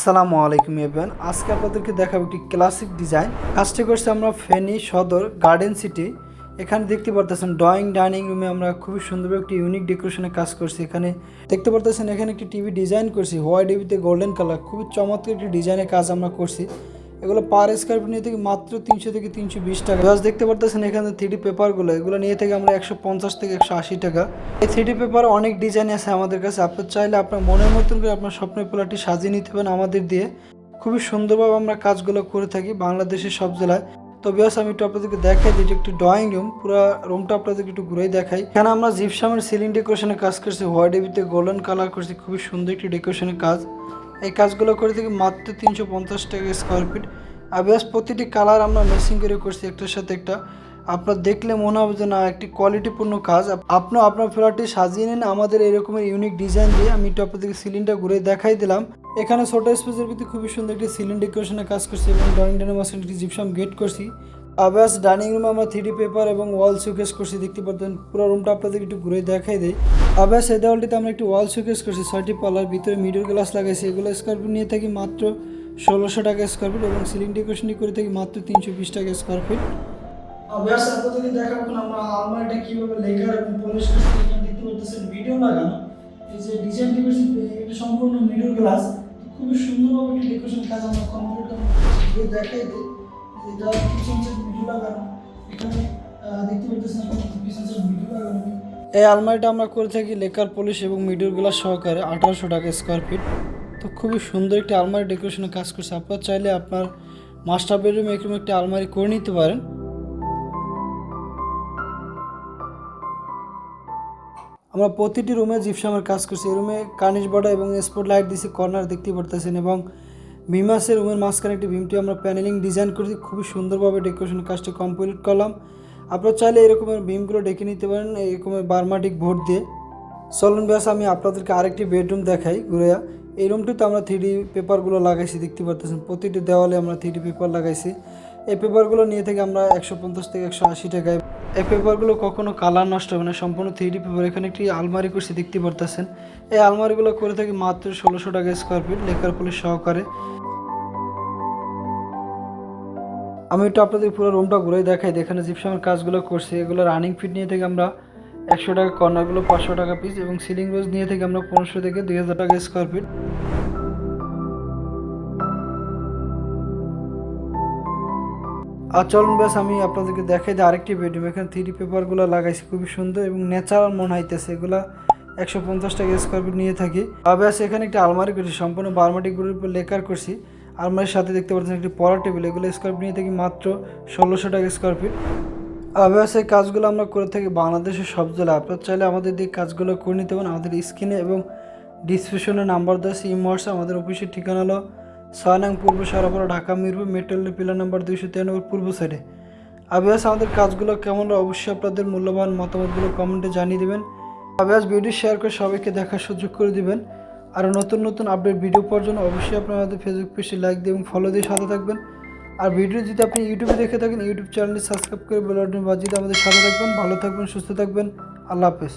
আসসালামু আলাইকুম এভরিওয়ান। আজকে আপনাদেরকে দেখাবো একটি ক্লাসিক ডিজাইন কাজটি করছি আমরা ফেনি সদর গার্ডেন সিটি এখানে দেখতে পারতেছেন ড্রয়িং ডাইনিং রুমে আমরা খুবই সুন্দরভাবে একটি ইউনিক ডেকোরেশনের কাজ করছি এখানে। দেখতে পারতেছেন এখানে একটি টিভি ডিজাইন করছি। হোয়াইট টিভিতে গোল্ডেন কালার খুবই চমৎকার একটি ডিজাইনের কাজ আমরা করছি। এগুলো পার স্কোয়ার ফিট নিয়ে থেকে মাত্র তিনশো থেকে তিনশো বিশ টাকা। জাস্ট দেখতে পারতেছেন এখানে থ্রি পেপারগুলো এগুলো নিয়ে থেকে আমরা একশো পঞ্চাশ থেকে একশো আশি টাকা। এই থ্রি পেপার অনেক ডিজাইন আছে আমাদের কাছে। আপনার চাইলে আপনার মনের মতন করে আপনার স্বপ্নের প্লাটটি সাজিয়ে নিতে পারেন আমাদের দিয়ে। খুবই সুন্দরভাবে আমরা কাজগুলো করে থাকি বাংলাদেশের সব জেলায়। তো বিয়াস আমি একটু আপনাদেরকে দেখাই দিই একটু ড্রয়িং রুম পুরো রুমটা আপনাদেরকে একটু ঘুরেই দেখাই। এখানে আমরা জিপসামের সিলিং ডেকোরেশনের কাজ করছি। হোয়াইট এবিতে গোল্ডেন কালার করছি। খুবই সুন্দর একটি ডেকোরেশনের কাজ। এই কাজগুলো করে থেকে মাত্র তিনশো পঞ্চাশ টাকা স্কোয়ার ফিট আর বিয়াস প্রতিটি কালার আমরা মেসিং করে করছি একটার সাথে একটা। আপনার দেখলে মনে হবে যে না, একটি কোয়ালিটিপূর্ণ কাজ। আপ- আপনিও আপনার ফ্ল্যাটটি সাজিয়ে নিন। আমাদের এরকমের ইউনিক ডিজাইন দিয়ে আমি একটু আপনাদেরকে সিলিংটা ঘুরে দেখাই দিলাম। এখানে ছোট স্পেসের ভিতরে খুবই সুন্দর একটি সিলিং ডেকোরেশনের কাজ করছি। এবং ড্রয়িং ডানের জিপসাম গেট করছি। আবাস ডাইনিং রুমে আমরা থ্রি পেপার এবং ওয়াল শোকেস করছি। দেখতে পারতেন, পুরো রুমটা আপনাদের একটু ঘুরে দেখাই দেয় আবাস এই দেওয়ালটিতে আমরা একটি ওয়াল শোকেস করছি। ছয়টি পাল্লার ভিতরে মিডল গ্লাস লাগাইছি। এগুলো স্কোয়ার ফিট নিয়ে থাকি মাত্র ষোলোশো টাকা স্কোয়ার ফিট এবং সিলিং ডেকোরেশনটি করে থাকি মাত্র তিনশো বিশ টাকা স্কোয়ার ফিট অভ্যাস আপনাদেরকে দেখাবো আমরা আলমারিটা লেখার এবং পলিশ এখানে দেখতে ভিডিও লাগানো এই যে ডিজাইনটি করছি এটা সম্পূর্ণ মিরর গ্লাস খুবই সুন্দরভাবে ডেকোরেশন কাজ আমরা কমপ্লিট দেখাই দিই। এটা কিচেন এই আলমারিটা আমরা করে থাকি লেকার পলিশ এবং মিডল গ্লাস সহকারে, আঠারোশো টাকা স্কোয়ার ফিট তো খুবই সুন্দর একটি আলমারি ডেকোরেশনের কাজ করছে। আপনার চাইলে আপনার মাস্টার বেডরুমে এরকম একটি আলমারি করে নিতে পারেন। আমরা প্রতিটি রুমে জিপসামের কাজ করছি। এই রুমে কার্নিশ বর্ডার এবং স্পট লাইট দিছি কর্নার দেখতে পারতেছেন এবং ভিমাসের রুমের মাঝখানে একটি ভিমটি আমরা প্যানেলিং ডিজাইন করেছি, খুবই সুন্দরভাবে ডেকোরেশন কাজটি কমপ্লিট করলাম। আপনারা চাইলে এরকমের ভিমগুলো ডেকে নিতে পারেন, এরকমের বার্মাটিক ভোট দিয়ে। চলুন ব্যাস, আমি আপনাদেরকে আরেকটি বেডরুম দেখাই ঘুরে এই রুমটিতে আমরা থ্রি পেপারগুলো লাগাইছি, দেখতে পারতেছেন। প্রতিটি দেওয়ালে আমরা থ্রি পেপার লাগাইছি। এই পেপারগুলো নিয়ে থেকে আমরা একশো পঞ্চাশ থেকে একশো আশি টাকায় এই পেপারগুলো কখনো কালার নষ্ট হবে না, সম্পূর্ণ থ্রি পেপার এখানে একটি আলমারি করছি, দেখতে পারতেছেন। এই আলমারিগুলো করে থাকি মাত্র ষোলোশো টাকা স্কোয়ার ফিট লেখার পুলিশ সহকারে। আমি একটু আপনাদের পুরো রুমটা ঘুরে দেখাই এখানে জিপসামের কাজগুলো করছি, এগুলো রানিং ফিট নিয়ে থেকে আমরা একশো টাকা কর্নারগুলো পাঁচশো টাকা পিস এবং সিলিং রোজ নিয়ে থেকে আমরা পনেরোশো থেকে দুই হাজার টাকা স্কোয়ার ফিট আর চলুন ব্যাস, আমি আপনাদেরকে দেখাই যে আরেকটি বেডরুম এখানে থ্রি পেপারগুলো লাগাইছি, খুবই সুন্দর এবং ন্যাচারাল মনে হইতেছে, এগুলা একশো পঞ্চাশ টাকা স্কোয়ার ফিট নিয়ে থাকি। আর ব্যাস, এখানে একটা আলমারি করছি, সম্পূর্ণ বারমাটি গুলির উপর লেকার করছি। আলমারির সাথে দেখতে পাচ্ছেন একটি পড়ার টেবিল এগুলো স্কোয়ার ফিট নিয়ে থাকি মাত্র ষোলোশো টাকা স্কোয়ার ফিট আবাস এই কাজগুলো আমরা করে থাকি বাংলাদেশের সব জেলায়। আপনার চাইলে আমাদের দিয়ে কাজগুলো করে নিতে পারেন। আমাদের স্ক্রিনে এবং ডিসক্রিপশনে নাম্বার দেওয়া ইমোয়ার্স আমাদের অফিসের ঠিকানা হলো ছয় নং পূর্ব Sarapara Dhaka, Mirpur metro rail pillar number দুইশো তিরানব্বই, পূর্ব সাইডে আবিয়াস, আমাদের কাজগুলো কেমন অবশ্যই আপনাদের মূল্যবান মতামতগুলো কমেন্টে জানিয়ে দেবেন। আবিয়াস, ভিডিও শেয়ার করে সবাইকে দেখার সুযোগ করে দিবেন। আর নতুন নতুন আপডেট ভিডিও পাওয়ার জন্য অবশ্যই আপনারা আমাদের ফেসবুক পেজে লাইক দিয়ে এবং ফলো দিয়ে সাথে থাকবেন। আর ভিডিও যদি আপনি ইউটিউবে দেখে থাকেন ইউটিউব চ্যানেলটি সাবস্ক্রাইব করে বেল বাটন বাজিয়ে আমাদের সাথে থাকবেন। ভালো থাকবেন, সুস্থ থাকবেন। আল্লাহ হাফেজ।